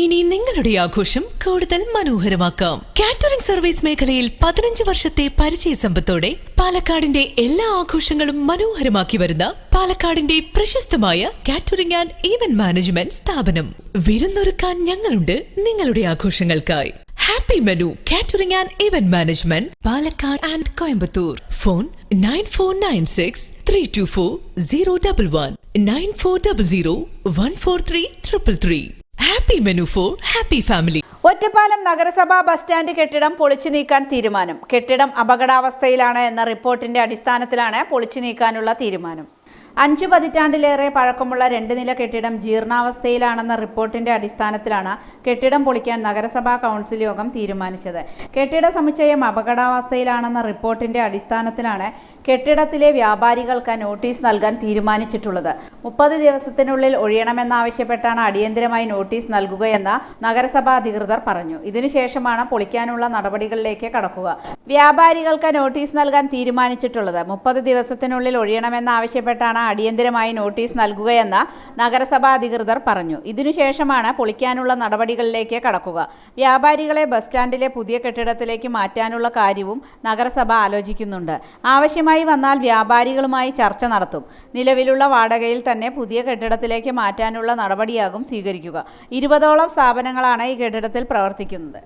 ഇനി നിങ്ങളുടെ ആഘോഷം കൂടുതൽ മനോഹരമാക്കാം. കാറ്ററിംഗ് സർവീസ് മേഖലയിൽ പതിനഞ്ച് വർഷത്തെ പരിചയ സമ്പത്തോടെ പാലക്കാടിന്റെ എല്ലാ ആഘോഷങ്ങളും മനോഹരമാക്കി വരുന്ന പാലക്കാടിന്റെ പ്രശസ്തമായ കാറ്ററിംഗ് ആൻഡ് ഈവന്റ് മാനേജ്മെന്റ് സ്ഥാപനം. വിരുന്നൊരുക്കാൻ ഞങ്ങളുണ്ട് നിങ്ങളുടെ ആഘോഷങ്ങൾക്കായി. Happy menu catering and event management Palakkad and Coimbatore. Phone nine four nine six three two four zero double one nine four double zero one four three triple three happy menu for happy family Ottapalam നഗരസഭാ bus stand കെട്ടിടം പൊളിച്ചു നീക്കാൻ തീരുമാനം. കെട്ടിടം അപകടാവസ്ഥയിലാണ് എന്ന റിപ്പോർട്ടിന്റെ അടിസ്ഥാനത്തിലാണ് പൊളിച്ചു നീക്കാനുള്ള തീരുമാനം. അഞ്ചു പതിറ്റാണ്ടിലേറെ പഴക്കമുള്ള രണ്ട് നില കെട്ടിടം ജീർണാവസ്ഥയിലാണെന്ന റിപ്പോർട്ടിന്റെ അടിസ്ഥാനത്തിലാണ് കെട്ടിടം പൊളിക്കാൻ നഗരസഭാ കൗൺസിൽ യോഗം തീരുമാനിച്ചത്. കെട്ടിട സമുച്ചയം അപകടാവസ്ഥയിലാണെന്ന റിപ്പോർട്ടിന്റെ അടിസ്ഥാനത്തിലാണ് കെട്ടിടത്തിലെ വ്യാപാരികൾക്ക് നോട്ടീസ് നൽകാൻ തീരുമാനിച്ചിട്ടുള്ളത്. മുപ്പത് ദിവസത്തിനുള്ളിൽ ഒഴിയണമെന്നാവശ്യപ്പെട്ടാണ് അടിയന്തരമായി നോട്ടീസ് നൽകുകയെന്ന് നഗരസഭാ അധികൃതർ പറഞ്ഞു. ഇതിനുശേഷമാണ് പൊളിക്കാനുള്ള നടപടികളിലേക്ക് കടക്കുക. വ്യാപാരികൾക്ക് നോട്ടീസ് നൽകാൻ തീരുമാനിച്ചിട്ടുള്ളത്. മുപ്പത് ദിവസത്തിനുള്ളിൽ ഒഴിയണമെന്നാവശ്യപ്പെട്ടാണ് അടിയന്തരമായി നോട്ടീസ് നൽകുകയെന്ന് നഗരസഭാ അധികൃതർ പറഞ്ഞു. ഇതിനുശേഷമാണ് പൊളിക്കാനുള്ള നടപടികളിലേക്ക് കടക്കുക. വ്യാപാരികളെ ബസ് സ്റ്റാൻഡിലെ പുതിയ കെട്ടിടത്തിലേക്ക് മാറ്റാനുള്ള കാര്യവും നഗരസഭ ആലോചിക്കുന്നുണ്ട്. ആവശ്യമായി വന്നാൽ വ്യാപാരികളുമായി ചർച്ച നടത്തും. നിലവിലുള്ള വാടകയിൽ തന്നെ പുതിയ കെട്ടിടത്തിലേക്ക് മാറ്റാനുള്ള നടപടിയാകും സ്വീകരിക്കുക. ഇരുപതോളം സ്ഥാപനങ്ങളാണ് ഈ കെട്ടിടത്തിൽ പ്രവർത്തിക്കുന്നത്.